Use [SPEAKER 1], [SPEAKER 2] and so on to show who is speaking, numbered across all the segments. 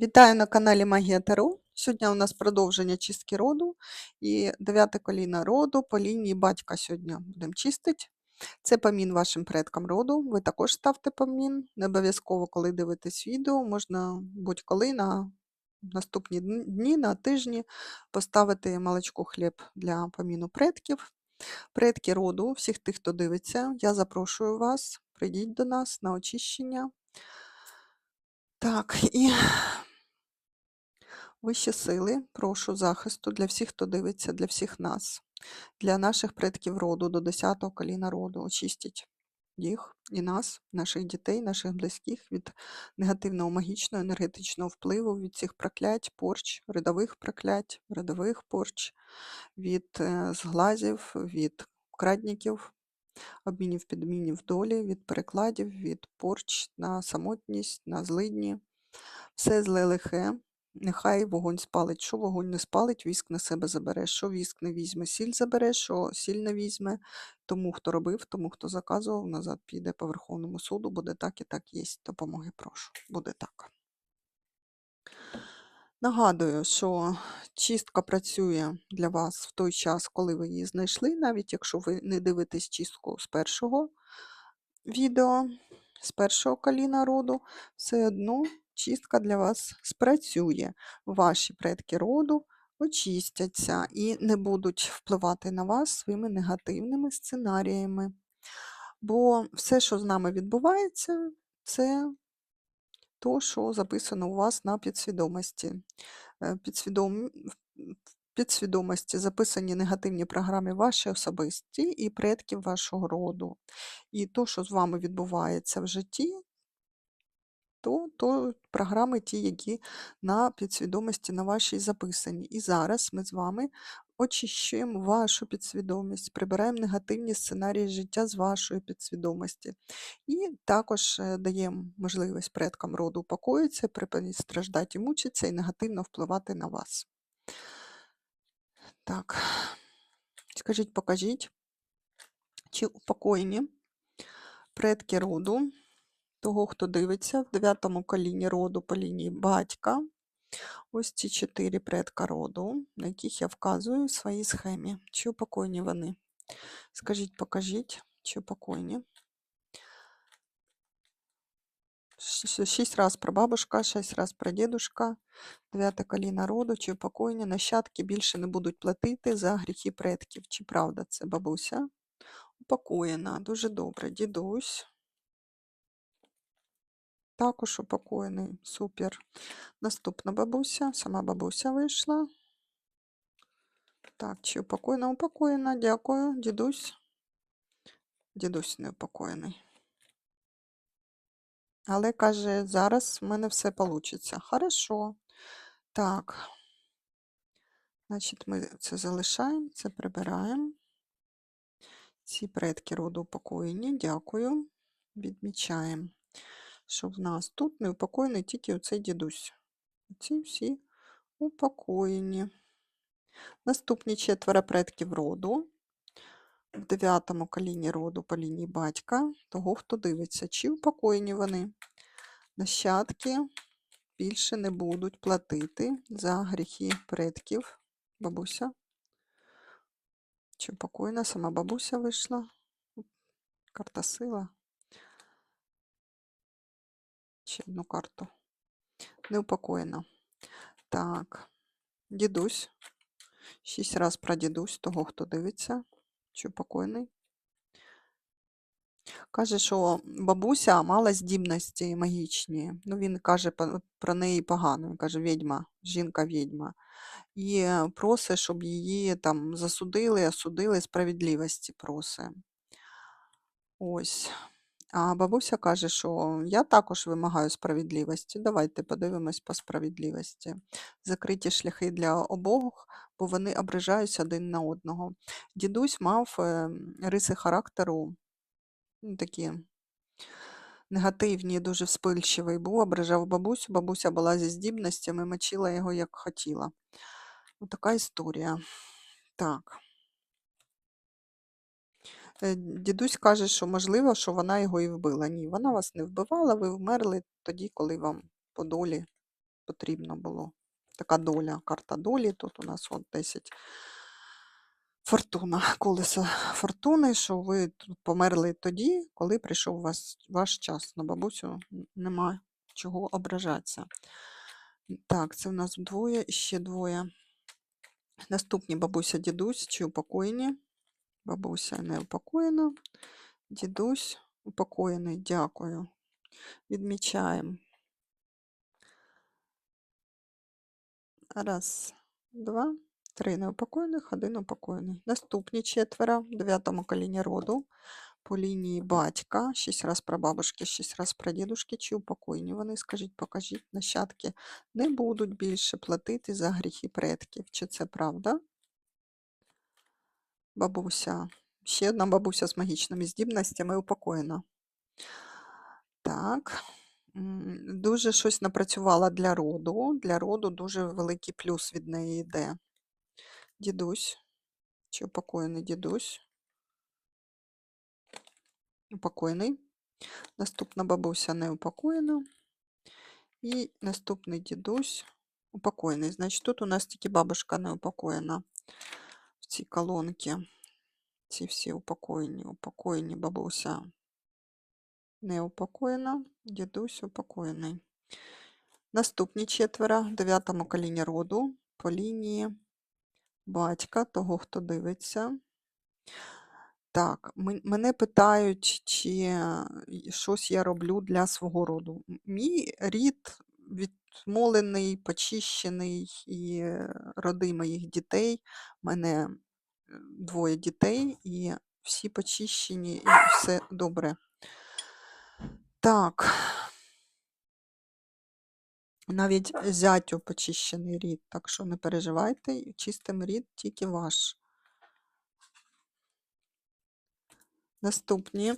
[SPEAKER 1] Вітаю на каналі Магія Таро. Сьогодні у нас продовження чистки роду і дев'яте коліна роду по лінії батька сьогодні будемо чистити. Це помін вашим предкам роду. Ви також ставте помін. Не обов'язково, коли дивитесь відео, можна будь-коли на наступні дні, на тижні поставити маличку хліб для поміну предків. Предки роду, всіх тих, хто дивиться, я запрошую вас, прийдіть до нас на очищення. Так, і Вищі сили, прошу захисту для всіх, хто дивиться, для всіх нас, для наших предків роду до 10-го коліна роду. Очистіть їх і нас, наших дітей, наших близьких від негативного магічного енергетичного впливу, від цих проклять, порч, родових проклять, родових порч, від е, зглазів, від крадників, обмінів підмінів долі, від перекладів, від порч на самотність, на злидні. Все зле лихе, нехай вогонь спалить. Що вогонь не спалить, віск на себе забере. Що віск не візьме, сіль забере, що сіль не візьме. Тому, хто робив, тому, хто заказував, назад піде по Верховному суду, буде так і так є. Допомоги прошу. Буде так. Нагадую, що чистка працює для вас в той час, коли ви її знайшли, навіть якщо ви не дивитесь чистку з першого відео, з першого коліна роду, все одно чистка для вас спрацює. Ваші предки роду очистяться і не будуть впливати на вас своїми негативними сценаріями. Бо все, що з нами відбувається, це то, що записано у вас на підсвідомості. Е, Підсвідом... підсвідомості записані негативні програми ваші особисті і предків вашого роду. І то, що з вами відбувається в житті, то, то програми ті, які на підсвідомості на вашій записані. І зараз ми з вами очищуємо вашу підсвідомість, прибираємо негативні сценарії життя з вашої підсвідомості. І також е, даємо можливість предкам роду упокоїтися, припинити страждати і мучитися і негативно впливати на вас. Так, скажіть, покажіть, чи упокоєні предки роду, того, хто дивиться, в дев'ятому коліні роду по лінії батька. Ось ці чотири предка роду, на яких я вказую в своїй схемі. Чи упокоєні вони? Скажіть, покажіть, чи упокоєні. Шість раз про бабушка, шість раз про дідушка, дев'яте коліна роду, чи упокоєні. Нащадки більше не будуть платити за гріхи предків. Чи правда це бабуся? Упокоєна, дуже добре. Дідусь. Також упокоєний. Супер. Наступна бабуся. Сама бабуся вийшла. Так, чи упокоєна? Упокоєна, дякую. Дідусь. Дідусь не упокоєний. Але каже, зараз в мене все вийде. Хорошо. Так. Значить, ми це залишаємо, це прибираємо. Ці предки роду упокоєні. Дякую. Відмічаємо, що в нас тут не упокоєний тільки оцей дідусь. Ці всі упокоєні. Наступні четверо предків роду. В дев'ятому коліні роду по лінії батька, того, хто дивиться, чи упокоєні вони. Нащадки більше не будуть платити за гріхи предків. Бабуся. Чи упокоєна? Сама бабуся вийшла. Карта сила. Ще одну карту. Неупокоєна. Так. Дідусь. Шість раз про дідусь, того, хто дивиться. Чи упокоєний. Каже, що бабуся мала здібності магічні. Ну, він каже про неї погано. Він каже, відьма, жінка-відьма. І просить, щоб її там засудили, осудили, справедливості просить. Ось. А бабуся каже, що я також вимагаю справедливості. Давайте подивимось по справедливості. Закриті шляхи для обох, бо вони ображаються один на одного. Дідусь мав е, риси характеру ну, такі негативні, дуже вспильчивий був, ображав бабусю. Бабуся була зі здібностями, мочила його як хотіла. Ось така історія. Так. Е, Дідусь каже, що можливо, що вона його і вбила. Ні, вона вас не вбивала, ви вмерли тоді, коли вам по долі потрібно було. Така доля, карта долі. Тут у нас от 10 фортуна, колесо фортуни, що ви померли тоді, коли прийшов вас, ваш час. На бабусю нема чого ображатися. Так, це в нас двоє, і ще двоє. Наступні бабуся, дідусь чи упокоєні. Бабуся не упокоєна. Дідусь упокоєний, дякую. Відмічаємо. Раз, два, три неупокоєних, один упокоєний. Наступні четверо в дев'ятому коліні роду по лінії батька, шість раз прабабушки, шість раз прадідушки, чи упокоєні. Вони, скажіть, покажіть, нащадки не будуть більше платити за гріхи предків. Чи це правда? Бабуся. Ще одна бабуся з магічними здібностями упокоєна. Так. Дуже щось напрацювала для роду. Для роду дуже великий плюс від неї йде. Дідусь. Чи упокоєний дідусь? Упокоєний. Наступна бабуся не упокоєна. І наступний дідусь упокоєний. Значить, тут у нас тільки бабушка не упокоєна в цій колонці. Ці всі упокоєні, упокоєні бабуся не упокоєна, дідусь упокоєний. Наступні четверо в дев'ятому коліні роду по лінії батька, того, хто дивиться. Так, мене питають, чи щось я роблю для свого роду. Мій рід відмолений, почищений і е, роди моїх дітей. Мене двоє дітей, і всі почищені, і все добре. Так, навіть зятю почищений рід, так що не переживайте, чистим рід тільки ваш. Наступні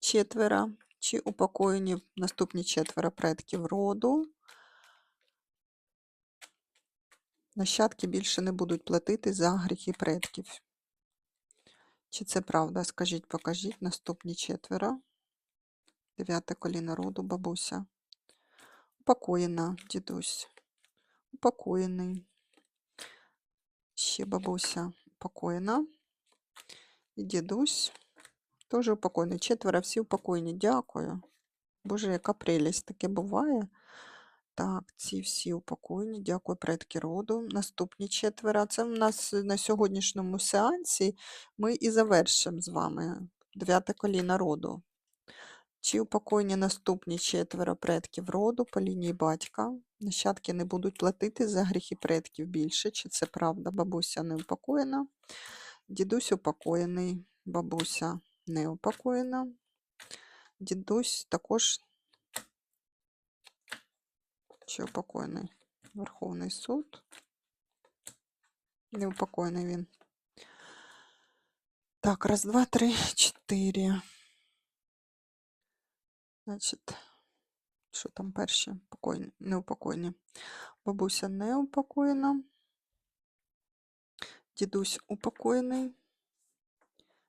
[SPEAKER 1] четверо, чи упокоєні наступні четверо предків роду. Нащадки більше не будуть платити за гріхи предків. Чи це правда? Скажіть, покажіть наступні четверо. Дев'яте коліно роду, бабуся. Упокоєна, дідусь. Упокоєний. Ще бабуся упокоєна. І дідусь теж упокоєний. Четверо всі упокоєні. Дякую. Боже, яка прелість таке буває. Так, ці всі упокоєні. Дякую, предки роду. Наступні четверо. Це в нас на сьогоднішньому сеансі ми і завершимо з вами. Дев'яте коліно роду. Чи упокоєні наступні четверо предків роду по лінії батька? Нащадки не будуть платити за гріхи предків більше. Чи це правда? Бабуся не упокоєна. Дідусь упокоєний. Бабуся не упокоєна. Дідусь також упокоєний. Верховний суд. Не упокоєний він. Так, раз, два, три, чотири. Значить, що там перші? Покойні, неупокоєні. Бабуся не упокоєна. Дідусь упокоєний.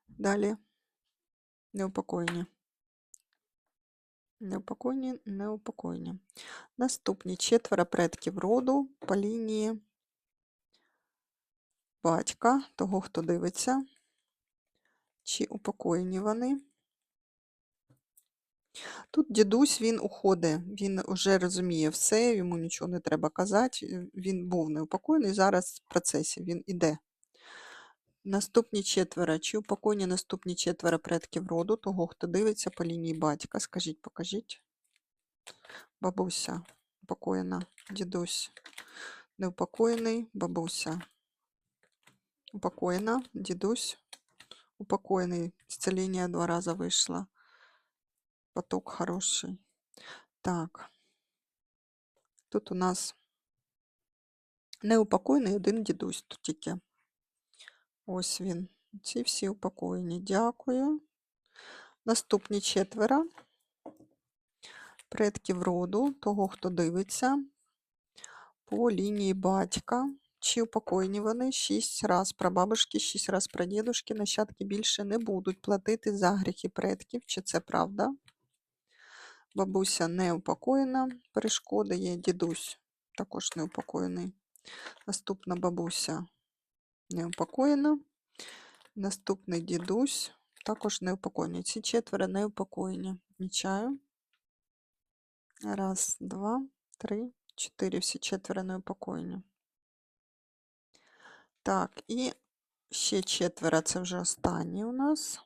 [SPEAKER 1] Далі неупокоєні. Неупокоєні, неупокоєні. Наступні четверо предків роду по лінії батька, того, хто дивиться. Чи упокоєні вони? Тут дідусь він уходить, він вже розуміє все, йому нічого не треба казати. Він був неупокоєний, зараз в процесі він іде. Наступні четверо. Чи упокоєні наступні четверо предків роду, того, хто дивиться по лінії батька? Скажіть, покажіть. Бабуся упокоєна, дідусь неупокоєний, бабуся упокоєна, дідусь упокоєний. Зцілення два рази вийшло. Поток хороший. Так. Тут у нас неупокоєний один дідусь тут тільки. Ось він. Ці всі упокоєні. Дякую. Наступні четверо. Предків роду, того, хто дивиться по лінії батька. Чи упокоєні вони? Шість раз прабабушки, шість раз прадідушки. Нащадки більше не будуть платити за гріхи предків. Чи це правда? Бабуся неупокоєна, перешкоди є, дідусь також неупокоєний. Наступна бабуся неупокоєна. Наступний дідусь також неупокоєний. Ці четверо неупокоєні. Відмічаю. Раз, два, три, чотири. Всі четверо неупокоєні. Так, і ще четверо, це вже останні у нас.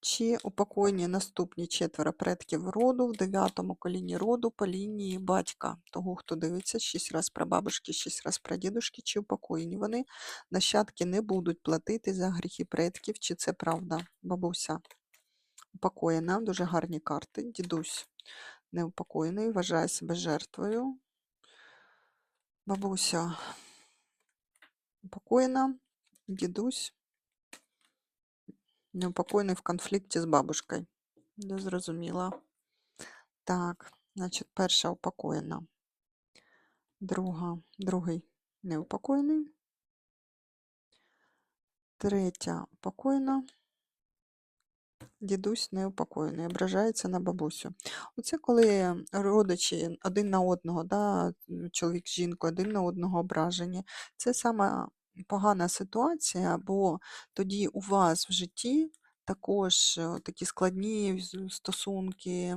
[SPEAKER 1] Чи упокоєні наступні четверо предків роду в дев'ятому коліні роду по лінії батька, того, хто дивиться, шість раз про бабушки, шість раз про дідушки, чи упокоєні вони, нащадки не будуть платити за гріхи предків, чи це правда, бабуся упокоєна, дуже гарні карти, дідусь неупокоєний, вважає себе жертвою. Бабуся упокоєна, дідусь неупокоєний в конфлікті з бабушкою. Не зрозуміла. Так, значить, перша упокоєна. Друга, другий неупокоєний. Третя упокоєна. Дідусь неупокоєний, ображається на бабусю. Оце коли родичі один на одного, да, чоловік з жінкою один на одного ображені. Це сама погана ситуація, бо тоді у вас в житті також е, такі складні стосунки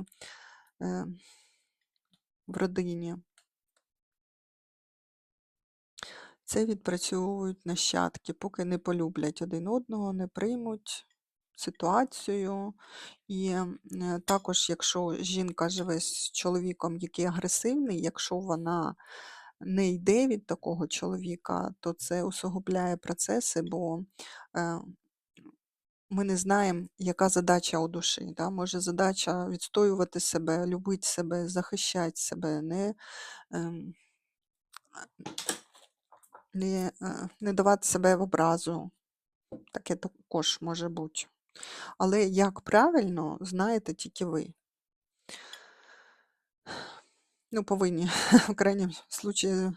[SPEAKER 1] е, в родині. Це відпрацьовують нащадки, поки не полюблять один одного, не приймуть ситуацію. І е, також, якщо жінка живе з чоловіком, який агресивний, якщо вона не йде від такого чоловіка, то це усугубляє процеси, бо е, ми не знаємо, яка задача у душі. Да? Може задача відстоювати себе, любити себе, захищати себе, не, ем, не, е, не давати себе в образу. Таке також може бути. Але як правильно, знаєте тільки ви. Ну, повинні, в крайньому случаї,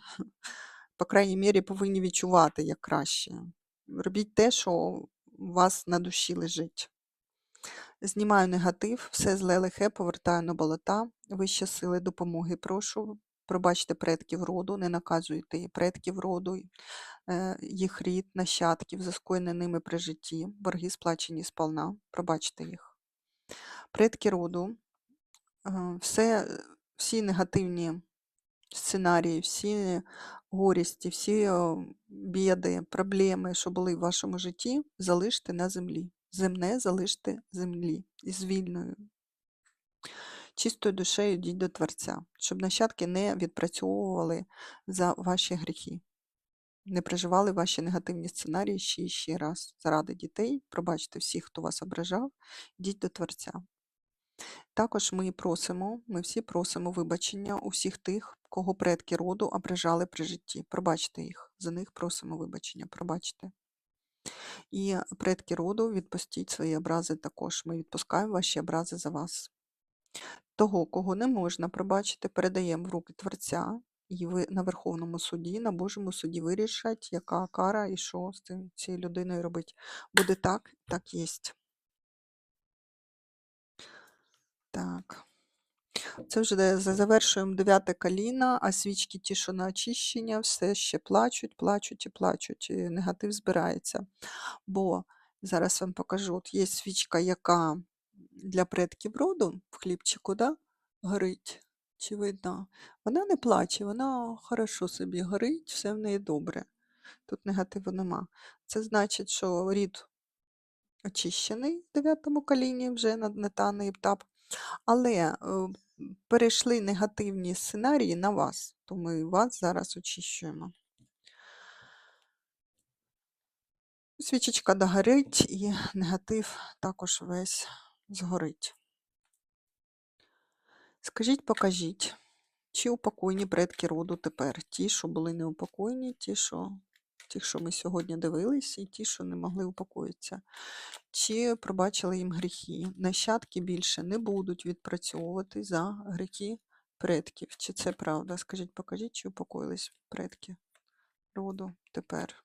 [SPEAKER 1] по крайній мірі, повинні відчувати як краще. Робіть те, що у вас на душі лежить. Знімаю негатив, все зле лихе, повертаю на болота. Вищі сили допомоги прошу. Пробачте предків роду, не наказуйте предків роду, е, їх рід, нащадків, за скоєне ними при житті, борги сплачені сполна, пробачте їх. Предки роду, е, все, всі негативні сценарії, всі горісті, всі біди, проблеми, що були в вашому житті, залиште на землі. Земне залиште землі із вільною. Чистою душею йдіть до Творця, щоб нащадки не відпрацьовували за ваші гріхи, не переживали ваші негативні сценарії ще і ще раз. Заради дітей, пробачте всіх, хто вас ображав, йдіть до Творця. Також ми просимо, ми всі просимо вибачення у всіх тих, кого предки роду ображали при житті. Пробачте їх, за них просимо вибачення, пробачте. І предки роду відпустіть свої образи також. Ми відпускаємо ваші образи за вас. Того, кого не можна пробачити, передаємо в руки Творця, і ви на Верховному суді, на Божому суді вирішать, яка кара і що з цією людиною робить. Буде так, так єсть. Так. Це вже завершуємо дев'яте коліна, а свічки ті, що на очищення, все ще плачуть, плачуть і плачуть. І негатив збирається. Бо зараз вам покажу, от є свічка, яка для предків роду в хлібчику, да? горить. Чи видно? Вона не плаче, вона хорошо собі горить, все в неї добре. Тут негативу нема. Це значить, що рід очищений в дев'ятому коліні, вже на, на даний етап. Але е, перейшли негативні сценарії на вас, то ми вас зараз очищуємо. Свічечка догорить і негатив також весь згорить. Скажіть, покажіть, чи упокойні предки роду тепер? Ті, що були неупокойні, ті, що, ті, що ми сьогодні дивились, і ті, що не могли упокоїтися. Чи пробачили їм гріхи? Нащадки більше не будуть відпрацьовувати за гріхи предків. Чи це правда? Скажіть, покажіть, чи упокоїлись предки роду тепер?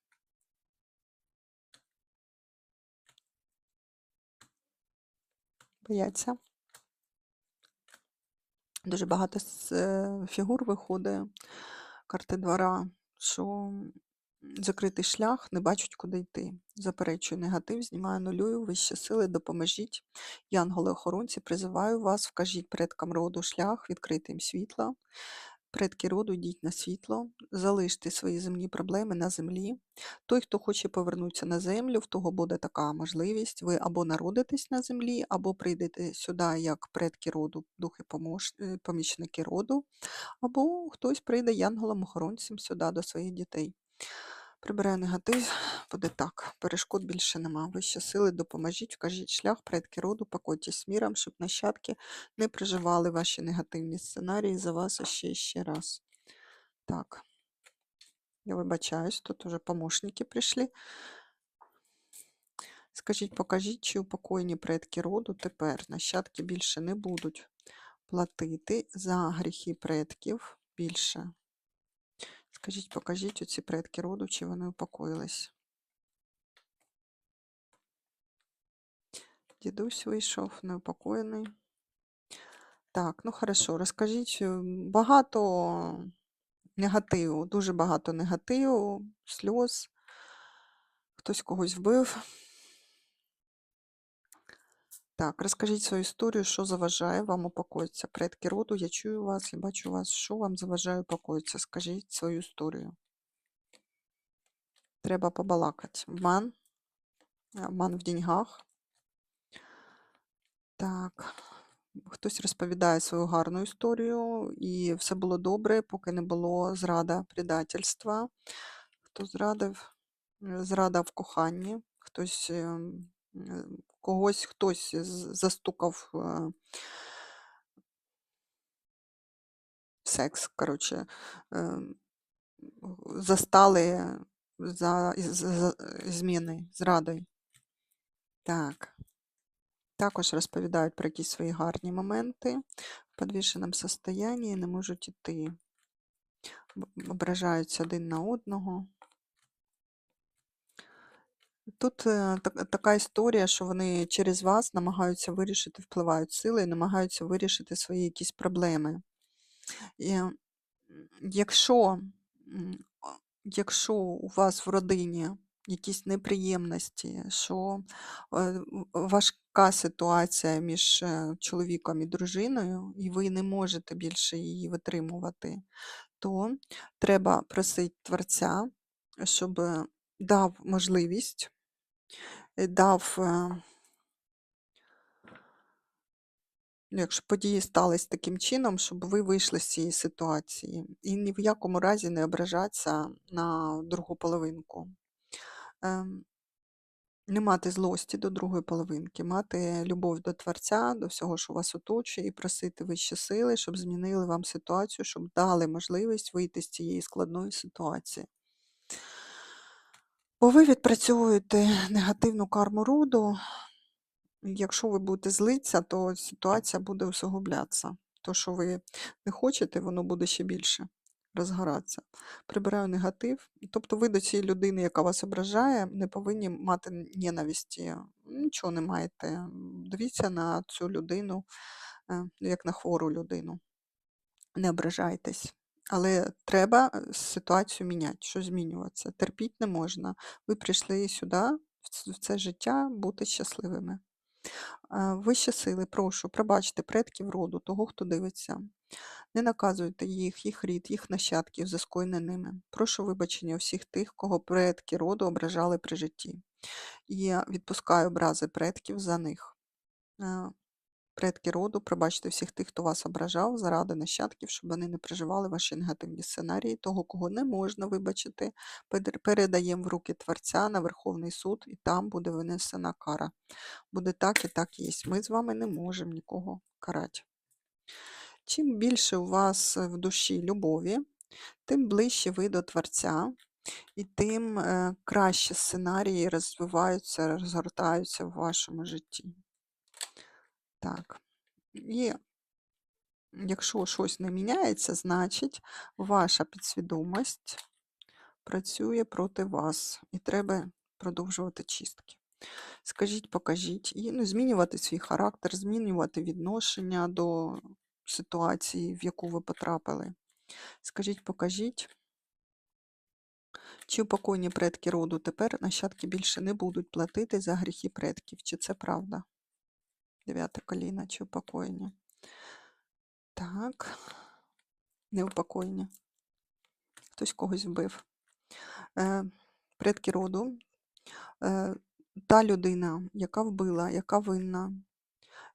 [SPEAKER 1] Бояться? Дуже багато с- е, фігур виходить, карти двора, що закритий шлях, не бачать, куди йти. Заперечую негатив, знімаю нулюю, вищі сили, допоможіть. Янголи-охоронці, призиваю вас, вкажіть предкам роду шлях, відкрити їм світло. Предки роду, йдіть на світло, залиште свої земні проблеми на землі. Той, хто хоче повернутися на землю, в того буде така можливість. Ви або народитесь на землі, або прийдете сюди як предки роду, духи е, помічники роду, або хтось прийде янголом-охоронцем сюди до своїх дітей. Прибираю негатив, буде так. Перешкод більше нема. Вищі сили, допоможіть, вкажіть шлях, предки роду, покойтесь міром, щоб нащадки не проживали ваші негативні сценарії за вас ще ще раз. Так. Я вибачаюсь, тут уже помощники прийшли. Скажіть, покажіть, чи упокоєні предки роду тепер нащадки більше не будуть платити за гріхи предків більше. Скажіть, покажіть оці предки роду, чи вони упокоїлись. Дідусь вийшов, неупокоєний. Так, ну хорошо, розкажіть багато негативу, дуже багато негативу, сльоз. Хтось когось вбив. Так, розкажіть свою історію, що заважає вам упокоїтися. Предки роду, я чую вас, я бачу вас. Що вам заважає упокоїтися? Скажіть свою історію. Треба побалакати. Обман. Обман в деньгах. Так. Хтось розповідає свою гарну історію, і все було добре, поки не було зрада предательства. Хто зрадив? Зрада в коханні. Хтось ем, когось хтось застукав секс, коротше, е, застали за, за зміни, зрадою. Так. Також розповідають про якісь свої гарні моменти в підвішеному состоянні, не можуть іти, ображаються один на одного. Тут е, так- така історія, що вони через вас намагаються вирішити, впливають сили і намагаються вирішити свої якісь проблеми. І, якщо, якщо у вас в родині якісь неприємності, що е, важка ситуація між е, чоловіком і дружиною, і ви не можете більше її витримувати, то треба просити Творця, щоб е, дав можливість, е, дав. е, Ну, якщо події стались таким чином, щоб ви вийшли з цієї ситуації. І ні в якому разі не ображатися на другу половинку. Ем, не мати злості до другої половинки, мати любов до Творця, до всього, що вас оточує, і просити вищі сили, щоб змінили вам ситуацію, щоб дали можливість вийти з цієї складної ситуації. Бо ви відпрацьовуєте негативну карму роду, Якщо ви будете злитися, то ситуація буде усугублятися. То, що ви не хочете, воно буде ще більше розгоратися. Прибираю негатив. Тобто ви до цієї людини, яка вас ображає, не повинні мати ненависті. Нічого не маєте. Дивіться на цю людину, е, як на хвору людину. Не ображайтесь. Але треба е, ситуацію міняти, що змінюватися. Терпіть не можна. Ви прийшли сюди, в це життя, бути щасливими. Е, Вищі сили, прошу, пробачте предків роду, того, хто дивиться. Не наказуйте їх, їх рід, їх нащадків за ними. Прошу вибачення всіх тих, кого предки роду ображали при житті. І відпускаю образи предків за них. Предки роду, пробачте всіх тих, хто вас ображав, заради нащадків, щоб вони не переживали ваші негативні сценарії. Того, кого не можна вибачити, передаємо в руки Творця на Верховний суд, і там буде винесена кара. Буде так і так є. Ми з вами не можемо нікого карати. Чим більше у вас в душі любові, тим ближче ви до Творця, і тим е, краще сценарії розвиваються, розгортаються в вашому житті. Так. І якщо щось не міняється, значить ваша підсвідомість працює проти вас, і треба продовжувати чистки. Скажіть, покажіть, і ну, змінювати свій характер, змінювати відношення до ситуації, в яку ви потрапили. Скажіть, покажіть, чи упокойні предки роду тепер нащадки більше не будуть платити за гріхи предків? Чи це правда? Дев'яте коліна, чи упокоєння? Так, не упокоєння. Хтось когось вбив. Е, предки роду. Е, та людина, яка вбила, яка винна,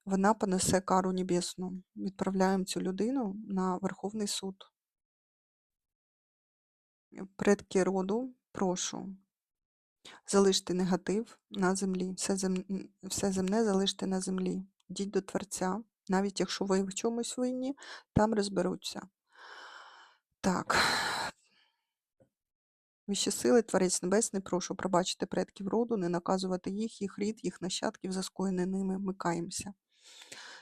[SPEAKER 1] вона понесе кару небесну. Відправляємо цю людину на Верховний суд. Предки роду, прошу, залиште негатив на землі. Все, зем... все земне залиште на землі. Йдіть до Творця. Навіть якщо ви в чомусь винні, там розберуться. Так. Вищі сили, Творець Небесний, прошу пробачити предків роду, не наказувати їх, їх рід, їх нащадків, за скоєне ними. Ми каємося.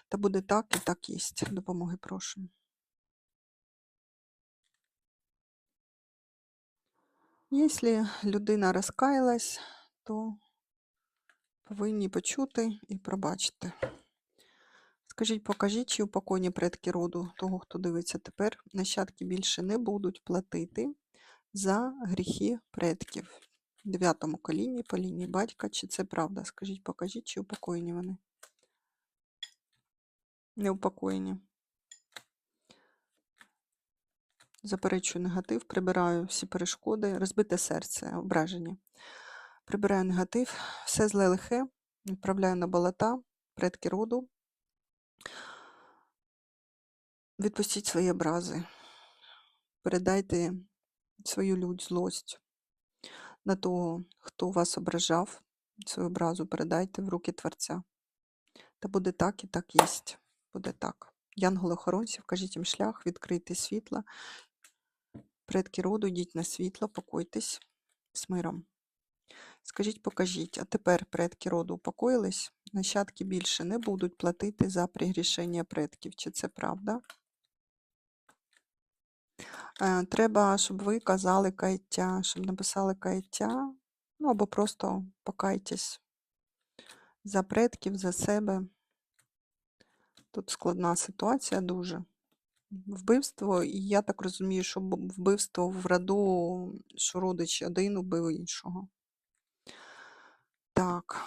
[SPEAKER 1] Та буде так і так єсть. Допомоги прошу. Якщо людина розкаялась, то повинні почути і пробачити. Скажіть, покажіть, чи упокойні предки роду того, хто дивиться тепер, нащадки більше не будуть платити за гріхи предків. В дев'ятому коліні, по лінії батька, чи це правда? Скажіть, покажіть, чи упокоєні вони? Не упокоєні. Заперечую негатив, прибираю всі перешкоди, розбите серце, ображення. Прибираю негатив, все зле лихе, відправляю на болота, предки роду. Відпустіть свої образи. Передайте свою лють, злость на того, хто вас ображав, свою образу передайте в руки Творця. Та буде так і так єсть. Буде так. Янголи-охоронців, кажіть їм шлях, відкрийте світло. Предки роду, йдіть на світло, покойтесь з миром. Скажіть, покажіть, а тепер предки роду упокоїлись, нащадки більше не будуть платити за пригрішення предків. Чи це правда? Е, Треба, щоб ви казали каяття, щоб написали каяття, ну або просто покайтесь за предків, за себе. Тут складна ситуація дуже. Вбивство, і я так розумію, що вбивство в роду, що родич один убив іншого. Так,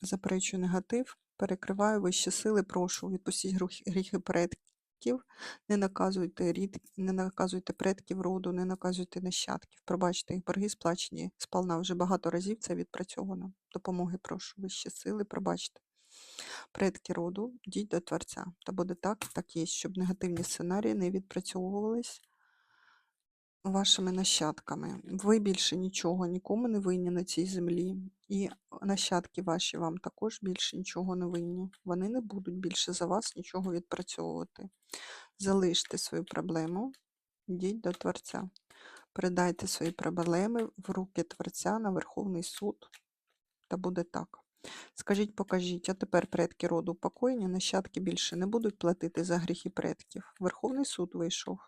[SPEAKER 1] заперечую негатив, перекриваю вищі сили, прошу, відпустіть гріхи предків, не наказуйте рід, не наказуйте предків роду, не наказуйте нащадків. Пробачте їх борги сплачені сполна. Вже багато разів це відпрацьовано. Допомоги прошу, вищі сили, пробачте. Предки роду, йдіть до Творця. Та буде так, так є, щоб негативні сценарії не відпрацьовувались вашими нащадками. Ви більше нічого нікому не винні на цій землі. І нащадки ваші вам також більше нічого не винні. Вони не будуть більше за вас нічого відпрацьовувати. Залиште свою проблему, йдіть до Творця. Передайте свої проблеми в руки Творця на Верховний суд. Та буде так. Скажіть, покажіть, а тепер предки роду упокоєні, нащадки більше не будуть платити за гріхи предків. Верховний суд вийшов.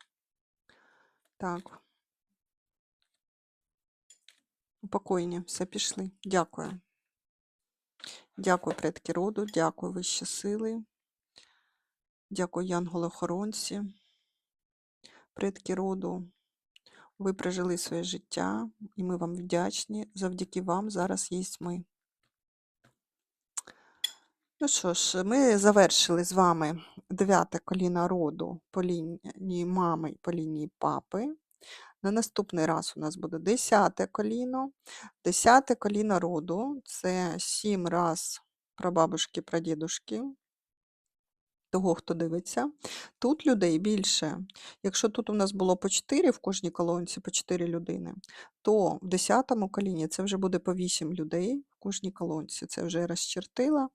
[SPEAKER 1] Так. Упокоєні, все пішли. Дякую. Дякую, предки роду, дякую вищі сили. Дякую, янголи-охоронці. Предки роду, ви прожили своє життя, і ми вам вдячні. Завдяки вам зараз є ми. Ну що ж, ми завершили з вами дев'яте коліна роду по лінії мами і по лінії папи. На наступний раз у нас буде десяте коліно. Десяте коліно роду це сім раз прабабушки, прадідушки. Того, хто дивиться. Тут людей більше. Якщо тут у нас було по 4 в кожній колонці, по 4 людини, то в 10 коліні це вже буде по 8 людей в кожній колонці. Це вже розчертила.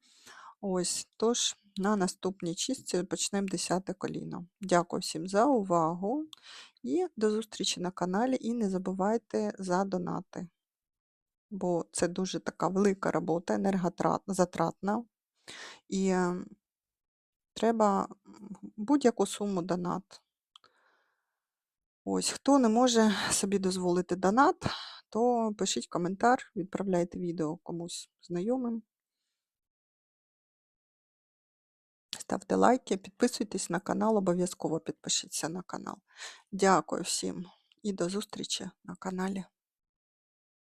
[SPEAKER 1] Ось, тож, на наступній чистці почнемо 10 коліно. Дякую всім за увагу і до зустрічі на каналі. І не забувайте за донати, бо це дуже така велика робота, енергозатратна. І е, треба будь-яку суму донат. Ось, хто не може собі дозволити донат, то пишіть коментар, відправляйте відео комусь знайомим. Ставте лайки, підписуйтесь на канал, обов'язково підпишіться на канал. Дякую всім і до зустрічі на каналі.